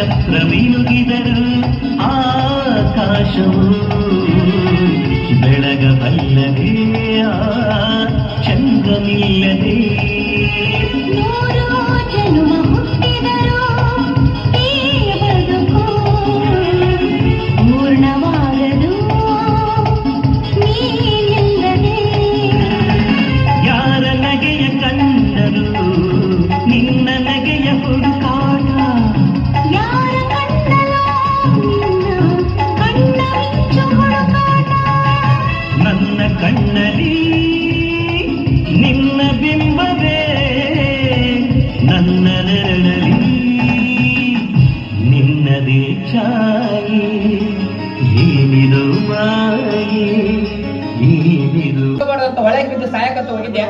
നക്ഷത്രമിനുകിതരു ആകാശവും ಕಣ್ಣಲ್ಲಿ ನಿನ್ನ ಬಿಂಬವೇ ನನ್ನ ನೆರಳಲ್ಲಿ ನಿನ್ನದೇ ಛಾಯೆ ಏನಿದು ಮಾಯೆ ಏನಿದು ಹೊರಗೆ ಬಿದ್ದು ಸಾಯಕತ್ತ ಹೋಗಿದ್ದೆ